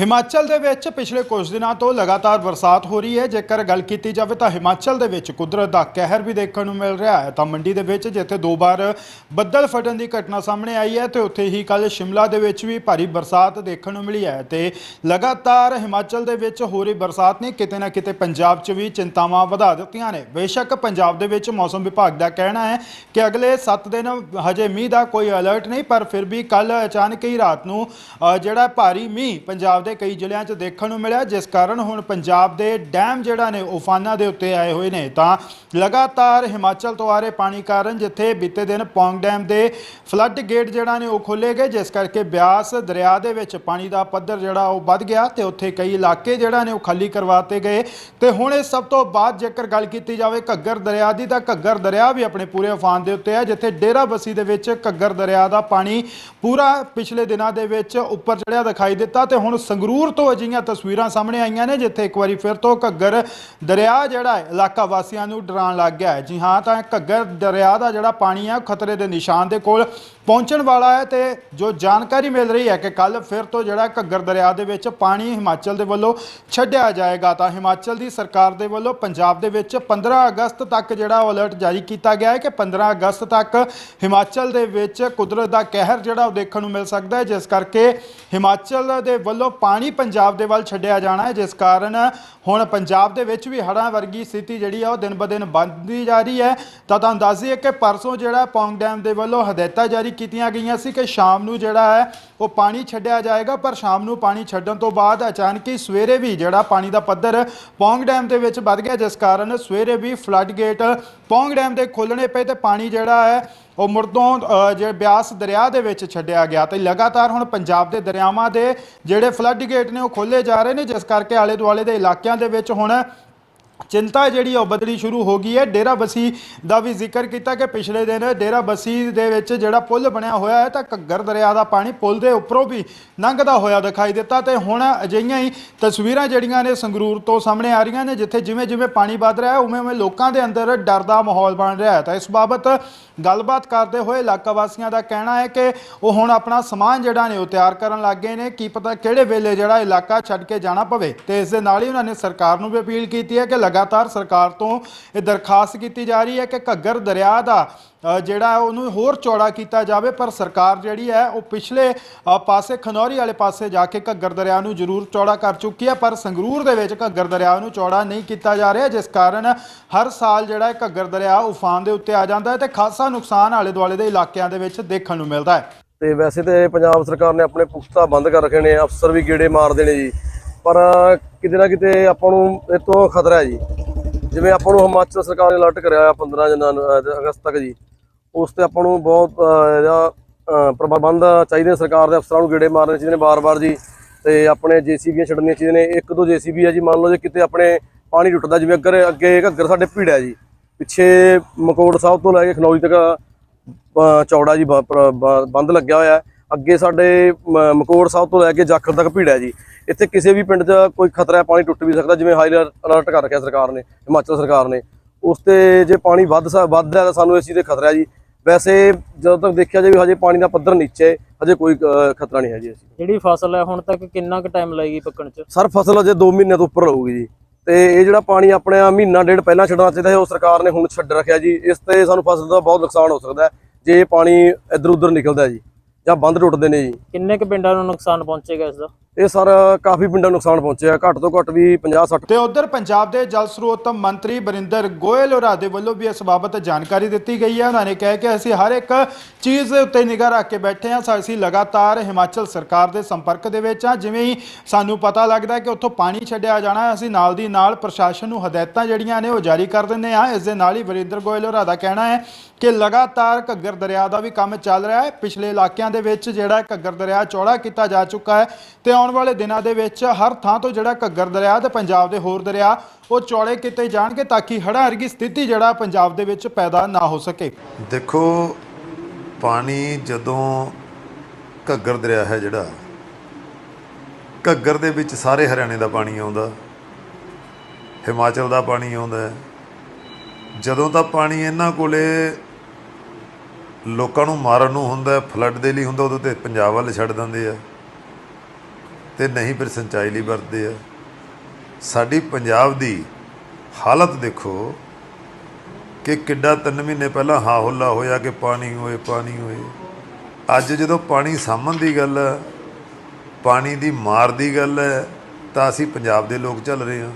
ਹਿਮਾਚਲ ਦੇ ਵਿੱਚ ਪਿਛਲੇ ਕੁਝ ਦਿਨਾਂ ਤੋਂ ਲਗਾਤਾਰ ਬਰਸਾਤ ਹੋ ਰਹੀ ਹੈ। ਜੇਕਰ ਗੱਲ ਕੀਤੀ ਜਾਵੇ ਤਾਂ ਹਿਮਾਚਲ ਦੇ ਵਿੱਚ ਕੁਦਰਤ ਦਾ ਕਹਿਰ ਵੀ ਦੇਖਣ ਨੂੰ ਮਿਲ ਰਿਹਾ ਹੈ। ਤਾਂ ਮੰਡੀ ਦੇ ਵਿੱਚ ਜਿੱਥੇ ਦੋ ਵਾਰ ਬੱਦਲ ਫਟਣ ਦੀ ਘਟਨਾ ਸਾਹਮਣੇ ਆਈ ਹੈ, ਤੇ ਉੱਥੇ ਹੀ ਕੱਲ ਸ਼ਿਮਲਾ ਦੇ ਵਿੱਚ ਵੀ ਭਾਰੀ ਬਰਸਾਤ ਦੇਖਣ ਨੂੰ ਮਿਲੀ ਹੈ ਤੇ ਲਗਾਤਾਰ ਹਿਮਾਚਲ ਦੇ ਵਿੱਚ ਹੋ ਰਹੀ ਬਰਸਾਤ ਨੇ ਕਿਤੇ ਨਾ ਕਿਤੇ ਪੰਜਾਬ 'ਚ ਵੀ ਚਿੰਤਾਵਾਂ ਵਧਾ ਦਿੱਤੀਆਂ ਨੇ। ਬੇਸ਼ੱਕ ਪੰਜਾਬ ਦੇ ਵਿੱਚ ਮੌਸਮ ਵਿਭਾਗ ਦਾ ਕਹਿਣਾ ਹੈ ਕਿ ਅਗਲੇ 7 ਦਿਨ ਹਜੇ ਮੀਂਹ ਦਾ ਕੋਈ ਅਲਰਟ ਨਹੀਂ, ਪਰ ਫਿਰ ਵੀ ਕੱਲ ਅਚਾਨਕ ਹੀ ਰਾਤ ਨੂੰ ਜਿਹੜਾ ਭਾਰੀ ਮੀਂਹ ਪੰਜਾਬ ਦੇ ਕਈ ਜ਼ਿਲ੍ਹਿਆਂ 'ਚ ਦੇਖਣ ਨੂੰ ਮਿਲਿਆ, ਜਿਸ ਕਾਰਨ ਹੁਣ ਪੰਜਾਬ ਦੇ ਡੈਮ ਜਿਹੜਾ ਨੇ ਉਫਾਨਾਂ ਦੇ ਉੱਤੇ ਆਏ ਹੋਏ ਨੇ। ਤਾਂ ਲਗਾਤਾਰ ਹਿਮਾਚਲ ਤੋਂ ਆ ਰਹੇ ਪਾਣੀ ਕਾਰਨ ਜਿੱਥੇ ਬੀਤੇ ਦਿਨ ਪੌਂਗ ਡੈਮ ਦੇ ਫਲੱਡ ਗੇਟ ਜਿਹੜਾ ਨੇ, ਉਹ ਖੋਲੇ ਗਏ, ਜਿਸ ਕਰਕੇ ਬਿਆਸ ਦਰਿਆ ਦੇ ਵਿੱਚ ਪਾਣੀ ਦਾ ਪੱਧਰ ਜਿਹੜਾ, ਉਹ ਵੱਧ ਗਿਆ ਤੇ ਉੱਥੇ ਕਈ ਇਲਾਕੇ ਜਿਹੜਾ ਨੇ, ਉਹ ਖਾਲੀ ਕਰਵਾਤੇ ਗਏ। ਤੇ ਹੁਣ ਇਹ ਸਭ ਤੋਂ ਬਾਅਦ ਜੇਕਰ ਗੱਲ ਕੀਤੀ ਜਾਵੇ ਘੱਗਰ ਦਰਿਆ ਦੀ, ਤਾਂ ਘੱਗਰ ਦਰਿਆ ਵੀ ਆਪਣੇ ਪੂਰੇ ਉਫਾਨ ਦੇ ਉੱਤੇ ਹੈ ਜਿੱਥੇ ਡੇਰਾ ਬੱਸੀ ਦੇ ਵਿੱਚ ਘੱਗਰ ਦਰਿਆ ਦਾ ਪਾਣੀ ਪੂਰਾ ਪਿਛਲੇ ਦਿਨਾਂ ਦੇ ਵਿੱਚ ਉੱਪਰ ਚੜਿਆ ਦਿਖਾਈ ਦਿੱਤਾ ਤੇ ਹੁਣ ਸੰਗਰੂਰ ਤੋਂ ਅਜਿਹੀਆਂ ਤਸਵੀਰਾਂ ਸਾਹਮਣੇ ਆਈਆਂ ਨੇ, ਜਿੱਥੇ ਇੱਕ ਵਾਰੀ ਫਿਰ ਤੋਂ ਘੱਗਰ ਦਰਿਆ ਜਿਹੜਾ ਹੈ, ਇਲਾਕਾ ਵਾਸੀਆਂ ਨੂੰ ਡਰਾਉਣ ਲੱਗ ਗਿਆ ਹੈ। ਜੀ ਹਾਂ, ਤਾਂ ਘੱਗਰ ਦਰਿਆ ਦਾ ਜਿਹੜਾ ਪਾਣੀ ਹੈ ਉਹ ਖਤਰੇ ਦੇ ਨਿਸ਼ਾਨ ਦੇ ਕੋਲ ਪਹੁੰਚਣ ਵਾਲਾ ਹੈ ਤੇ ਜੋ ਜਾਣਕਾਰੀ ਮਿਲ ਰਹੀ ਹੈ ਕਿ ਕੱਲ ਫਿਰ ਤੋਂ ਜਿਹੜਾ ਘੱਗਰ ਦਰਿਆ ਦੇ ਵਿੱਚ ਪਾਣੀ ਹਿਮਾਚਲ ਦੇ ਵੱਲੋਂ ਛੱਡਿਆ ਜਾਏਗਾ, ਤਾਂ ਹਿਮਾਚਲ ਦੀ ਸਰਕਾਰ ਦੇ ਵੱਲੋਂ ਪੰਜਾਬ ਦੇ ਵਿੱਚ 15 ਅਗਸਤ ਤੱਕ ਜਿਹੜਾ ਉਹ ਅਲਰਟ ਜਾਰੀ ਕੀਤਾ ਗਿਆ ਹੈ ਕਿ 15 ਅਗਸਤ ਤੱਕ ਹਿਮਾਚਲ ਦੇ ਵਿੱਚ ਕੁਦਰਤ ਦਾ ਕਹਿਰ ਜਿਹੜਾ ਉਹ ਦੇਖਣ ਨੂੰ ਮਿਲ ਸਕਦਾ ਹੈ, ਜਿਸ ਕਰਕੇ ਹਿਮਾਚਲ ਦੇ ਵੱਲੋਂ ਪਾਣੀ ਪੰਜਾਬ ਦੇ ਵੱਲ ਛੱਡਿਆ ਜਾਣਾ ਹੈ, ਜਿਸ ਕਾਰਨ ਹੁਣ ਪੰਜਾਬ ਦੇ ਵਿੱਚ ਵੀ ਹੜ੍ਹਾਂ ਵਰਗੀ ਸਥਿਤੀ ਜਿਹੜੀ ਆ, ਉਹ ਦਿਨ ਬ ਦਿਨ ਵੱਧਦੀ ਜਾ ਰਹੀ ਹੈ। ਤਾਂ ਤੁਹਾਨੂੰ ਦੱਸ ਦਈਏ ਕਿ ਪਰਸੋਂ ਜਿਹੜਾ ਪੌਂਗ ਡੈਮ ਦੇ ਵੱਲੋਂ ਹਦਾਇਤਾਂ ਜਾਰੀ ਕੀਤੀਆਂ ਗਈਆਂ ਸੀ ਕਿ ਸ਼ਾਮ ਨੂੰ ਜਿਹੜਾ ਹੈ, ਉਹ ਪਾਣੀ ਛੱਡਿਆ ਜਾਏਗਾ, ਪਰ ਸ਼ਾਮ ਨੂੰ ਪਾਣੀ ਛੱਡਣ ਤੋਂ ਬਾਅਦ ਅਚਾਨਕ ਹੀ ਸਵੇਰੇ ਵੀ ਜਿਹੜਾ ਪਾਣੀ ਦਾ ਪੱਧਰ ਪੌਂਗ ਡੈਮ ਦੇ ਵਿੱਚ ਵੱਧ ਗਿਆ, ਜਿਸ ਕਾਰਨ ਸਵੇਰੇ ਵੀ ਫਲੱਡ ਗੇਟ ਪੌਂਗ ਡੈਮ ਦੇ ਖੋਲਣੇ ਪਏ ਤੇ ਪਾਣੀ ਜਿਹੜਾ ਹੈ ਉਹ ਮੁਰਦੋਂ ਅ, ਜਿਹੜੇ ਬਿਆਸ ਦਰਿਆ ਦੇ ਵਿੱਚ ਛੱਡਿਆ ਗਿਆ ਤੇ ਲਗਾਤਾਰ ਹੁਣ ਪੰਜਾਬ ਦੇ ਦਰਿਆਵਾਂ ਦੇ ਜਿਹੜੇ ਫਲੱਡ ਗੇਟ ਨੇ ਉਹ ਖੋਲੇ ਜਾ ਰਹੇ ਨੇ ਜਿਸ ਕਰਕੇ ਆਲੇ ਦੁਆਲੇ ਦੇ ਇਲਾਕਿਆਂ ਦੇ ਵਿੱਚ ਹੁਣ ਚਿੰਤਾ ਜਿਹੜੀ ਉਹ ਵਧਣੀ ਸ਼ੁਰੂ ਹੋ ਗਈ ਹੈ। ਡੇਰਾ ਬਸੀ ਦਾ ਵੀ ਜ਼ਿਕਰ ਕੀਤਾ ਕਿ ਪਿਛਲੇ ਦਿਨ ਡੇਰਾ ਬਸੀ ਦੇ ਵਿੱਚ ਜਿਹੜਾ ਪੁਲ ਬਣਿਆ ਹੋਇਆ ਹੈ ਤਾਂ ਘੱਗਰ ਦਰਿਆ ਦਾ ਪਾਣੀ ਪੁਲ ਦੇ ਉੱਪਰੋਂ ਵੀ ਲੰਘਦਾ ਹੋਇਆ ਦਿਖਾਈ ਦਿੱਤਾ ਤੇ ਹੁਣ ਅਜਿਹੀਆਂ ਹੀ ਤਸਵੀਰਾਂ ਜਿਹੜੀਆਂ ਨੇ ਸੰਗਰੂਰ ਤੋਂ ਸਾਹਮਣੇ ਆ ਰਹੀਆਂ ਨੇ, ਜਿੱਥੇ ਜਿਵੇਂ ਜਿਵੇਂ ਪਾਣੀ ਵੱਧ ਰਿਹਾ ਹੈ ਉਵੇਂ ਉਵੇਂ ਲੋਕਾਂ ਦੇ ਅੰਦਰ ਡਰ ਦਾ ਮਾਹੌਲ ਬਣ ਰਿਹਾ ਹੈ। ਤਾਂ ਇਸ ਬਾਬਤ ਗੱਲਬਾਤ ਕਰਦੇ ਹੋਏ ਇਲਾਕਾ ਵਾਸੀਆਂ ਦਾ ਕਹਿਣਾ ਹੈ ਕਿ ਉਹ ਹੁਣ ਆਪਣਾ ਸਮਾਨ ਜਿਹੜਾ ਨੇ ਉਹ ਤਿਆਰ ਕਰਨ ਲੱਗ ਗਏ ਨੇ। ਕੀ ਪਤਾ ਕਿਹੜੇ ਵੇਲੇ ਜਿਹੜਾ ਇਲਾਕਾ ਛੱਡ ਕੇ ਜਾਣਾ ਪਵੇ ਤੇ ਇਸ ਦੇ ਨਾਲ ਹੀ ਉਹਨਾਂ ਨੇ ਸਰਕਾਰ ਨੂੰ ਵੀ ਅਪੀਲ ਕੀਤੀ ਹੈ ਕਿ ਲਗਾਤਾਰ ਸਰਕਾਰ ਤੋਂ ਇਹ ਦਰਖਾਸਤ ਕੀਤੀ ਜਾ ਰਹੀ ਹੈ ਕਿ ਘੱਗਰ ਦਰਿਆ ਦਾ ਜਿਹੜਾ ਉਹਨੂੰ ਹੋਰ ਚੌੜਾ ਕੀਤਾ ਜਾਵੇ, ਪਰ ਸਰਕਾਰ ਜਿਹੜੀ ਹੈ ਉਹ ਪਿਛਲੇ ਪਾਸੇ ਖਨੌਰੀ ਵਾਲੇ ਪਾਸੇ ਜਾ ਕੇ ਘੱਗਰ ਦਰਿਆ ਨੂੰ ਜ਼ਰੂਰ ਚੌੜਾ ਕਰ ਚੁੱਕੀ ਹੈ, ਪਰ ਸੰਗਰੂਰ ਦੇ ਵਿੱਚ ਘੱਗਰ ਦਰਿਆ ਨੂੰ ਚੌੜਾ ਨਹੀਂ ਕੀਤਾ ਜਾ ਰਿਹਾ, ਜਿਸ ਕਾਰਨ ਹਰ ਸਾਲ ਜਿਹੜਾ ਹੈ ਘੱਗਰ ਦਰਿਆ ਉਫਾਨ ਦੇ ਉੱਤੇ ਆ ਜਾਂਦਾ ਹੈ ਤੇ ਖਾਸਾ ਨੁਕਸਾਨ ਆਲੇ ਦੁਆਲੇ ਦੇ ਇਲਾਕਿਆਂ ਦੇ ਵਿੱਚ ਦੇਖਣ ਨੂੰ ਮਿਲਦਾ ਹੈ। ਤੇ ਵੈਸੇ ਤੇ ਪੰਜਾਬ ਸਰਕਾਰ ਨੇ ਆਪਣੇ ਪੁਖਤਾ ਬੰਦ ਕਰ ਰੱਖੇ ਨੇ, ਅਫਸਰ ਵੀ ਗੇੜੇ ਮਾਰਦੇ ਨੇ ਜੀ। ਪਰ ਕਿਤੇ ਨਾ ਕਿਤੇ ਆਪਾਂ ਨੂੰ ਇਹ ਤੋਂ ਖਤਰਾ ਹੈ ਜੀ। ਜਿਵੇਂ ਆਪਾਂ ਨੂੰ ਹਿਮਾਚਲ ਸਰਕਾਰ ਨੇ ਅਲਰਟ ਕਰਿਆ ਆ 15 ਜਨ ਅਗਸਤ ਤੱਕ ਜੀ। ਉਸ ਤੇ ਆਪਾਂ ਨੂੰ ਬਹੁਤ ਅਹ, ਇਹਦਾ ਪ੍ਰਬੰਧ ਚਾਹੀਦੇ ਨੇ ਸਰਕਾਰ ਦੇ ਅਫਸਰਾਂ ਨੂੰ ਗੇੜੇ ਮਾਰਨੇ ਚਾਹੀਦੇ ਨੇ ਬਾਰ-ਬਾਰ ਜੀ। ਤੇ ਆਪਣੇ ਜੀਸੀਬੀਆਂ ਛੱਡਣੀਆਂ ਚਾਹੀਦੀਆਂ ਨੇ। ਇੱਕ ਦੋ ਜੀਸੀਬੀ ਆ ਜੀ ਮੰਨ ਲਓ ਜੇ ਕਿਤੇ ਆਪਣੇ ਪਾਣੀ ਟੁੱਟਦਾ ਜਿਵੇਂ ਅੱਗੇ ਅੱਗੇ ਘੱਗਰ ਸਾਡੇ ਭੀੜਾ ਜੀ। ਪਿੱਛੇ ਮਕੋੜ ਸਾਹਿਬ ਤੋਂ ਲੈ ਕੇ ਖਨੌਰੀ ਤੱਕ ਚੌੜਾ ਜੀ ਬ- ਬੰਦ ਲੱਗਿਆ ਹੋਇਆ। ਅੱਗੇ ਸਾਡੇ ਮਕੋੜ ਸਾਹਿਬ ਤੋਂ ਲੈ ਕੇ ਜਾਖਲ ਤੱਕ ਭੀੜਾ ਹੈ ਜੀ। ਇੱਥੇ ਕਿਸੇ ਵੀ ਪਿੰਡ 'ਚ ਕੋਈ ਖਤਰਾ ਹੈ ਪਾਣੀ ਟੁੱਟ ਵੀ ਸਕਦਾ ਜਿਵੇਂ ਹਾਈ ਅਲਰਟ ਕਰ ਰੱਖਿਆ ਸਰਕਾਰ ਨੇ ਹਿਮਾਚਲ ਸਰਕਾਰ ਨੇ। ਉਸ ਤੇ ਜੇ ਪਾਣੀ ਵੱਧ ਵੱਧਦਾ ਤਾਂ ਸਾਨੂੰ ਇਸ ਚੀਜ਼ ਦੇ ਖਤਰਾ ਹੈ ਜੀ। ਵੈਸੇ ਜਦੋਂ ਤੱਕ ਦੇਖਿਆ ਜਾਵੇ ਹਜੇ ਪਾਣੀ ਦਾ ਪੱਧਰ ਨੀਚੇ ਹਜੇ ਕੋਈ ਖਤਰਾ ਨਹੀਂ ਹੈ ਜੀ ਅਸੀਂ। ਜਿਹੜੀ ਫਸਲ ਹੈ ਹੁਣ ਤੱਕ ਕਿੰਨਾ ਕੁ ਟਾਈਮ ਲੱਗੇਗੀ ਪੱਕਣ ਚ? ਸਰ ਫਸਲ ਅਜੇ 2 ਮਹੀਨੇ ਤੋਂ ਉੱਪਰ ਰਹੂਗੀ ਜੀ। ਤੇ ਇਹ ਜਿਹੜਾ ਪਾਣੀ ਆਪਣੇ ਆ ਮਹੀਨਾ ਡੇਢ ਪਹਿਲਾਂ ਛੱਡਣਾ ਚਾਹੀਦਾ ਹੈ ਉਹ ਸਰਕਾਰ ਨੇ ਹੁਣ ਛੱਡ ਰੱਖਿਆ ਜੀ। ਇਸ ਤੇ ਸਾਨੂੰ ਫਸਲ ਦਾ ਬਹੁਤ ਨੁਕਸਾਨ ਹੋ ਸਕਦਾ ਜੇ ਇਹ ਪਾਣੀ ਇੱਧਰ ਉੱਧਰ ਨਿਕਲਦਾ ਜੀ। ਜਾਂ ਬੰਦ ਟੁੱਟਦੇ ਨੇ ਜੀ। ਕਿੰਨੇ ਕੁ ਪਿੰਡਾਂ ਨੂੰ ਨੁਕਸਾਨ ਪਹੁੰਚੇਗਾ ਇਸ ਦਾ? ਇਹ ਸਰ ਕਾਫੀ ਪਿੰਡਾਂ ਨੂੰ ਨੁਕਸਾਨ ਪਹੁੰਚਿਆ। ਘੱਟ ਤੋਂ ਘੱਟ ਵੀ 50 60 ਤੇ ਉਧਰ ਪੰਜਾਬ ਦੇ ਜਲ ਸਰੋਤ ਮੰਤਰੀ ਬਰਿੰਦਰ ਗੋਇਲ ਹੋਰਾਂ ਦੇ ਵੱਲੋਂ ਵੀ ਇਸ ਬਾਬਤ ਜਾਣਕਾਰੀ ਦਿੱਤੀ ਗਈ ਹੈ। ਉਹਨਾਂ ਨੇ ਕਿਹਾ ਕਿ ਅਸੀਂ ਹਰ ਇੱਕ ਚੀਜ਼ ਦੇ ਉੱਤੇ ਨਿਗਾਹ ਰੱਖ ਕੇ ਬੈਠੇ ਹਾਂ। ਅਸੀਂ ਲਗਾਤਾਰ ਹਿਮਾਚਲ ਸਰਕਾਰ ਦੇ ਸੰਪਰਕ ਦੇ ਵਿੱਚ ਹਾਂ। ਜਿਵੇਂ ਹੀ ਸਾਨੂੰ ਪਤਾ ਲੱਗਦਾ ਕਿ ਉੱਥੋਂ ਪਾਣੀ ਛੱਡਿਆ ਜਾਣਾ ਹੈ, ਅਸੀਂ ਨਾਲ ਦੀ ਨਾਲ ਪ੍ਰਸ਼ਾਸਨ ਨੂੰ ਹਦਾਇਤਾਂ ਜਿਹੜੀਆਂ ਨੇ ਉਹ ਜਾਰੀ ਕਰ ਦਿੰਦੇ ਹਾਂ। ਇਸ ਦੇ ਨਾਲ ਹੀ ਬਰਿੰਦਰ ਗੋਇਲ ਹੋਰਾਂ ਦਾ ਕਹਿਣਾ ਹੈ ਕਿ ਲਗਾਤਾਰ ਘੱਗਰ ਦਰਿਆ ਦਾ ਵੀ ਕੰਮ ਚੱਲ ਰਿਹਾ ਹੈ। ਪਿਛਲੇ ਇਲਾਕਿਆਂ ਦੇ ਵਿੱਚ ਜਿਹੜਾ ਘੱਗਰ ਦਰਿਆ ਚੌੜਾ ਕੀਤਾ ਜਾ ਚੁੱਕਾ ਹੈ ਤੇ ਆਉਣ ਵਾਲੇ ਦਿਨਾਂ ਦੇ ਵਿੱਚ ਹਰ ਥਾਂ ਤੋਂ ਜਿਹੜਾ ਘੱਗਰ ਦਰਿਆ ਤੇ ਪੰਜਾਬ ਦੇ ਹੋਰ ਦਰਿਆ, ਉਹ ਚੌੜੇ ਕੀਤੇ ਜਾਣਗੇ ਤਾਂ ਕਿ ਹੜ੍ਹਾਂ ਵਰਗੀ ਸਥਿਤੀ ਜਿਹੜਾ ਪੰਜਾਬ ਦੇ ਵਿੱਚ ਪੈਦਾ ਨਾ ਹੋ ਸਕੇ। ਦੇਖੋ, ਪਾਣੀ ਜਦੋਂ ਘੱਗਰ ਦਰਿਆ ਹੈ ਜਿਹੜਾ, ਘੱਗਰ ਦੇ ਵਿੱਚ ਸਾਰੇ ਹਰਿਆਣੇ ਦਾ ਪਾਣੀ ਆਉਂਦਾ, ਹਿਮਾਚਲ ਦਾ ਪਾਣੀ ਆਉਂਦਾ ਜਦੋਂ ਤਾਂ ਪਾਣੀ ਇਹਨਾਂ ਕੋਲੇ ਲੋਕਾਂ ਨੂੰ ਮਾਰਨ ਨੂੰ ਹੁੰਦਾ, ਫਲੱਡ ਦੇ ਲਈ ਹੁੰਦਾ, ਉਦੋਂ ਤੇ ਪੰਜਾਬ ਵੱਲ ਛੱਡ ਦਿੰਦੇ ਆ। ਤੇ ਨਹੀਂ ਫਿਰ ਸਿੰਚਾਈ ਲਈ ਵਰਤਦੇ ਆ। ਸਾਡੀ ਪੰਜਾਬ ਦੀ ਹਾਲਤ ਦੇਖੋ ਕਿ ਕਿੱਡਾ ਤਿੰਨ ਮਹੀਨੇ ਪਹਿਲਾਂ ਹਾ ਹੁੱਲਾ ਹੋਇਆ ਕਿ ਪਾਣੀ ਹੋਏ ਪਾਣੀ ਹੋਏ। ਅੱਜ ਜਦੋਂ ਪਾਣੀ ਸਾਂਭਣ ਦੀ ਗੱਲ ਹੈ ਪਾਣੀ ਦੀ ਮਾਰ ਦੀ ਗੱਲ ਹੈ ਤਾਂ ਅਸੀਂ ਪੰਜਾਬ ਦੇ ਲੋਕ ਚੱਲ ਰਹੇ ਹਾਂ।